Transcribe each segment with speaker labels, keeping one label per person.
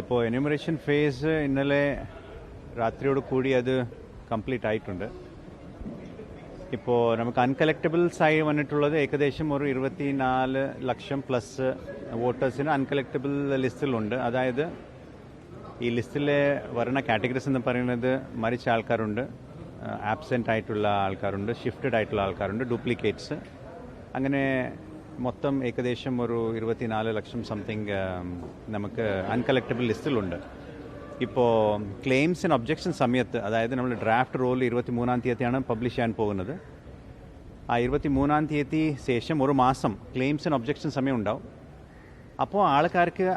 Speaker 1: ഇപ്പോൾ enumeration face ഇന്നലെ രാത്രിയോട് കൂടി അത് കംപ്ലീറ്റ് ആയിട്ടുണ്ട്. ഇപ്പോൾ നമുക്ക് അൺകലക്റ്റബിൾസ് ആയി വന്നിട്ടുള്ളത് ഏകദേശം ഒരു ഇരുപത്തിനാല് ലക്ഷം പ്ലസ് വോട്ടേഴ്സിന് അൺകലക്റ്റബിൾ ലിസ്റ്റിലുണ്ട്. അതായത് ഈ ലിസ്റ്റിലെ വരുന്ന കാറ്റഗറീസ് എന്ന് പറയുന്നത് മരിച്ച ആൾക്കാരുണ്ട്. ആബ്സെന്റ് ആയിട്ടുള്ള ആൾക്കാരുണ്ട് ഷിഫ്റ്റഡ് ആയിട്ടുള്ള ആൾക്കാരുണ്ട് ഡ്യൂപ്ലിക്കേറ്റ്സ് അങ്ങനെ മൊത്തം ഏകദേശം ഒരു ഇരുപത്തിനാല് ലക്ഷം സംതിങ് നമുക്ക് അൺകളക്റ്റബിൾ ലിസ്റ്റിലുണ്ട്. ഇപ്പോൾ ക്ലെയിംസിന് ഒബ്ജെക്ഷൻ സമയത്ത് അതായത് നമ്മൾ ഡ്രാഫ്റ്റ് റോൾ ഇരുപത്തി മൂന്നാം തീയതിയാണ് പബ്ലിഷ് ചെയ്യാൻ പോകുന്നത്. ആ ഇരുപത്തി മൂന്നാം തീയതി ശേഷം ഒരു മാസം ക്ലെയിംസിന് ഒബ്ജെക്ഷൻ സമയം ഉണ്ടാവും അപ്പോൾ ആൾക്കാർക്ക്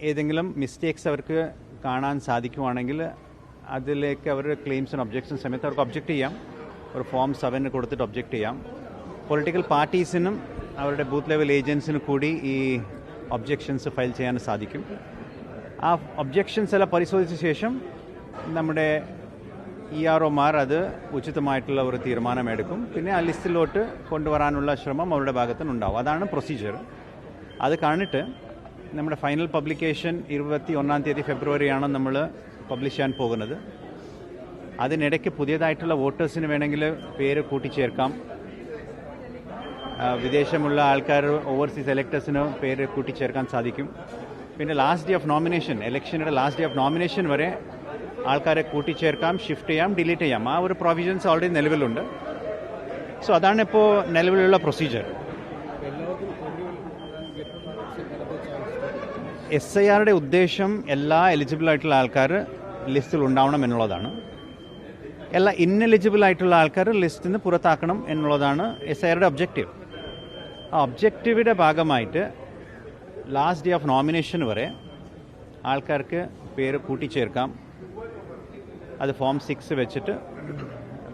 Speaker 1: ഏതെങ്കിലും മിസ്റ്റേക്സ് അവർക്ക് കാണാൻ സാധിക്കുവാണെങ്കിൽ അതിലേക്ക് അവർ ക്ലെയിംസിന് ഒബ്ജക്ഷൻ സമയത്ത് അവർക്ക് ഒബ്ജക്റ്റ് ചെയ്യാം. ഒരു ഫോം സെവന് കൊടുത്തിട്ട് ഒബ്ജക്റ്റ് ചെയ്യാം. പൊളിറ്റിക്കൽ പാർട്ടീസിനും അവരുടെ ബൂത്ത് ലെവൽ ഏജൻസിന് കൂടി ഈ ഒബ്ജെക്ഷൻസ് ഫയൽ ചെയ്യാൻ സാധിക്കും. ആ ഒബ്ജെക്ഷൻസ് എല്ലാം പരിശോധിച്ച ശേഷം നമ്മുടെ ഇ ആർ ഒമാർ അത് ഉചിതമായിട്ടുള്ള ഒരു തീരുമാനമെടുക്കും. പിന്നെ ആ ലിസ്റ്റിലോട്ട് കൊണ്ടുവരാനുള്ള ശ്രമം അവരുടെ ഭാഗത്തുനിന്ന് ഉണ്ടാവും അതാണ് പ്രൊസീജിയർ. അത് കാണിട്ട് നമ്മുടെ ഫൈനൽ പബ്ലിക്കേഷൻ ഇരുപത്തി ഒന്നാം തീയതി ഫെബ്രുവരിയാണ് നമ്മൾ പബ്ലിഷ് ചെയ്യാൻ പോകുന്നത്. അതിനിടയ്ക്ക് പുതിയതായിട്ടുള്ള വോട്ടേഴ്സിന് വേണമെങ്കിൽ പേര് കൂട്ടിച്ചേർക്കാം. വിദേശമുള്ള ആൾക്കാർ ഓവർസീസ് എലക്ടേഴ്സിന് പേര് കൂട്ടിച്ചേർക്കാൻ സാധിക്കും. പിന്നെ ലാസ്റ്റ് ഡേ ഓഫ് നോമിനേഷൻ ഇലക്ഷനുടെ ലാസ്റ്റ് ഡേ ഓഫ് നോമിനേഷൻ വരെ ആൾക്കാരെ കൂട്ടിച്ചേർക്കാം ഷിഫ്റ്റ് ചെയ്യാം ഡിലീറ്റ് ചെയ്യാം. ആ ഒരു പ്രൊവിഷൻസ് ഓൾറെഡി നിലവിലുണ്ട്. സോ അതാണ് ഇപ്പോൾ നിലവിലുള്ള പ്രൊസീജിയർ എസ് ഐ ആറുടെ ഉദ്ദേശം എല്ലാ എലിജിബിൾ ആയിട്ടുള്ള ആൾക്കാർ ലിസ്റ്റിൽ ഉണ്ടാവണം എന്നുള്ളതാണ്. എല്ലാ ഇന്നെലിജിബിൾ ആയിട്ടുള്ള ആൾക്കാർ ലിസ്റ്റിൽ നിന്ന് പുറത്താക്കണം എന്നുള്ളതാണ് എസ് ഐ ആറുടെ ഒബ്ജക്റ്റീവ് ആ ഒബ്ജക്റ്റീവിന്റെ ഭാഗമായിട്ട് ലാസ്റ്റ് ഡേ ഓഫ് നോമിനേഷൻ വരെ ആൾക്കാർക്ക് പേര് കൂട്ടിച്ചേർക്കാം. അത് ഫോം സിക്സ് വെച്ചിട്ട്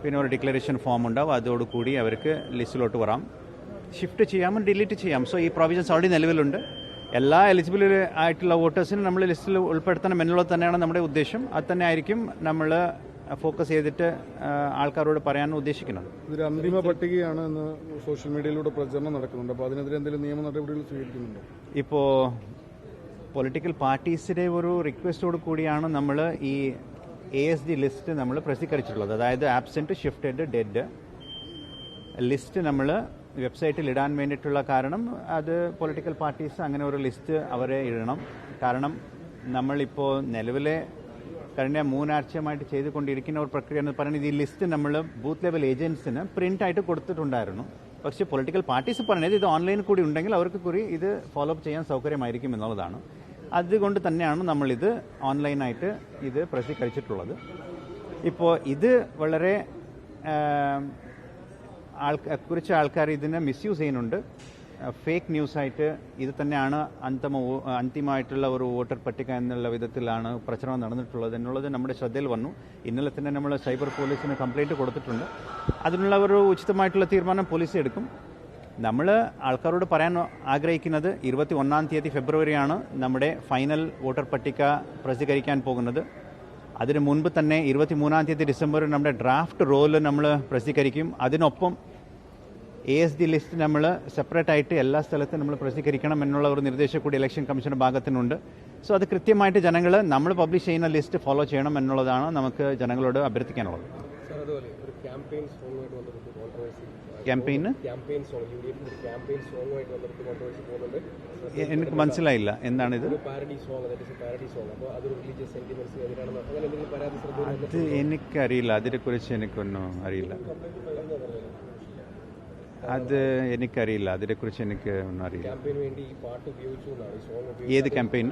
Speaker 1: പിന്നെ ഒരു ഡിക്ലറേഷൻ ഫോം ഉണ്ടാവും. അതോടുകൂടി അവർക്ക് ലിസ്റ്റിലോട്ട് വരാം. ഷിഫ്റ്റ് ചെയ്യാം ഡിലീറ്റ് ചെയ്യാം. സോ ഈ പ്രൊവിഷൻസ് ഓൾറെഡി നിലവിലുണ്ട്. എല്ലാ എലിജിബിൾ ആയിട്ടുള്ള വോട്ടേഴ്സിനും നമ്മൾ ലിസ്റ്റിൽ ഉൾപ്പെടുത്തണം എന്നുള്ളത് തന്നെയാണ് നമ്മുടെ ഉദ്ദേശം. അത് തന്നെ ആയിരിക്കും നമ്മൾ ഫോക്കസ് ചെയ്തിട്ട് ആൾക്കാരോട് പറയാൻ ഉദ്ദേശിക്കുന്നത്.
Speaker 2: ഇതൊരു അന്തിമ പട്ടികയാണ് എന്ന് സോഷ്യൽ മീഡിയയിലൂടെ പ്രചരണം നടക്കുന്നുണ്ട്. അപ്പോൾ അതിനെതിരെ എന്തെങ്കിലും നിയമ നടപടികൾ സ്വീകരിക്കുന്നുണ്ടോ?
Speaker 1: ഇപ്പോൾ പൊളിറ്റിക്കൽ പാർട്ടീസിന്റെ ഒരു റിക്വസ്റ്റോട് കൂടിയാണ് നമ്മൾ ഈ എ എസ് ഡി ലിസ്റ്റ് നമ്മൾ പ്രസിദ്ധീകരിച്ചിട്ടുള്ളത്. അതായത് ആബ്സെന്റ് ഷിഫ്റ്റഡ് ഡെഡ് ലിസ്റ്റ് നമ്മൾ വെബ്സൈറ്റിൽ ഇടാൻ വേണ്ടിയിട്ടുള്ള കാരണം അത് പൊളിറ്റിക്കൽ പാർട്ടീസ് അങ്ങനെ ഒരു ലിസ്റ്റ് അവരെ ഇടണം. കാരണം നമ്മളിപ്പോൾ നിലവിലെ കഴിഞ്ഞ മൂന്നാഴ്ചയുമായിട്ട് ചെയ്തുകൊണ്ടിരിക്കുന്ന ഒരു പ്രക്രിയ എന്ന് പറയുന്നത് ഈ ലിസ്റ്റ് നമ്മൾ ബൂത്ത് ലെവൽ ഏജൻസിന് പ്രിന്റ് ആയിട്ട് കൊടുത്തിട്ടുണ്ടായിരുന്നു. പക്ഷേ പൊളിറ്റിക്കൽ പാർട്ടീസ് പറഞ്ഞത് ഇത് ഓൺലൈനിൽ കൂടി ഉണ്ടെങ്കിൽ അവർക്ക് കൂടി ഇത് ഫോളോ അപ്പ് ചെയ്യാൻ സൗകര്യമായിരിക്കും എന്നുള്ളതാണ്. അതുകൊണ്ട് തന്നെയാണ് നമ്മളിത് ഓൺലൈനായിട്ട് ഇത് പ്രസിദ്ധീകരിച്ചിട്ടുള്ളത്. ഇപ്പോൾ ഇത് വളരെ ആൾ കുറച്ച് ആൾക്കാർ ഇതിനെ മിസ്യൂസ് ചെയ്യുന്നുണ്ട്. ഫേക്ക് ന്യൂസായിട്ട് ഇത് തന്നെയാണ് അന്തിമ അന്തിമമായിട്ടുള്ള ഒരു വോട്ടർ പട്ടിക എന്നുള്ള വിധത്തിലാണ് പ്രചരണം നടന്നിട്ടുള്ളത് എന്നുള്ളത് നമ്മുടെ ശ്രദ്ധയിൽ വന്നു. ഇന്നലെ തന്നെ നമ്മൾ സൈബർ പോലീസിന് കംപ്ലൈന്റ് കൊടുത്തിട്ടുണ്ട്. അതിനുള്ള ഒരു ഉചിതമായിട്ടുള്ള തീരുമാനം പോലീസ് എടുക്കും. നമ്മൾ ആൾക്കാരോട് പറയാൻ ആഗ്രഹിക്കുന്നത് ഇരുപത്തി ഒന്നാം തീയതി ഫെബ്രുവരിയാണ് നമ്മുടെ ഫൈനൽ വോട്ടർ പട്ടിക പ്രസിദ്ധീകരിക്കാൻ പോകുന്നത്. അതിനു മുൻപ് തന്നെ ഇരുപത്തി മൂന്നാം തീയതി ഡിസംബറിൽ നമ്മുടെ ഡ്രാഫ്റ്റ് റോൾ നമ്മൾ പ്രസിദ്ധീകരിക്കും. അതിനൊപ്പം എ എസ് ഡി ലിസ്റ്റ് നമ്മൾ സെപ്പറേറ്റ് ആയിട്ട് എല്ലാ സ്ഥലത്തും നമ്മൾ പ്രസിദ്ധീകരിക്കണം എന്നുള്ള ഒരു നിർദ്ദേശം കൂടി ഇലക്ഷൻ കമ്മീഷന്റെ ഭാഗത്തുനിന്നുണ്ട് സോ അത് കൃത്യമായിട്ട് ജനങ്ങൾ നമ്മൾ പബ്ലിഷ് ചെയ്യുന്ന ലിസ്റ്റ് ഫോളോ ചെയ്യണം എന്നുള്ളതാണ് നമുക്ക് ജനങ്ങളോട് അഭ്യർത്ഥിക്കാനുള്ളത്. ക്യാമ്പയിന് എനിക്ക് മനസ്സിലായില്ല.
Speaker 3: എന്തെങ്കിലും പരാതി
Speaker 1: അത് എനിക്കറിയില്ല. അതിനെക്കുറിച്ച് എനിക്കൊന്നും അറിയില്ല. അത് എനിക്കറിയില്ല. അതിനെക്കുറിച്ച് എനിക്ക് ഒന്നും അറിയില്ല. ഏത് ക്യാമ്പയിൻ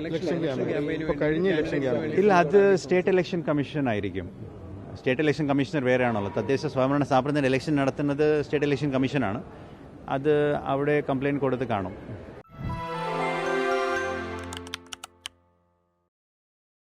Speaker 2: ഇലക്ഷൻ ക്യാമ്പയിൻ ഇപ്പോൾ കഴിഞ്ഞ ഇലക്ഷൻ ക്യാമ്പയിൻ
Speaker 1: ഇല്ല അത് സ്റ്റേറ്റ് ഇലക്ഷൻ കമ്മീഷൻ ആയിരിക്കും. സ്റ്റേറ്റ് ഇലക്ഷൻ കമ്മീഷണർ വേറെയാണല്ലോ. തദ്ദേശ സ്വയംഭരണ സ്ഥാപനത്തിന് ഇലക്ഷൻ നടത്തുന്നത് സ്റ്റേറ്റ് ഇലക്ഷൻ കമ്മീഷനാണ് അത് അവിടെ കംപ്ലയിന്റ് കൊടുത്ത് കാണും.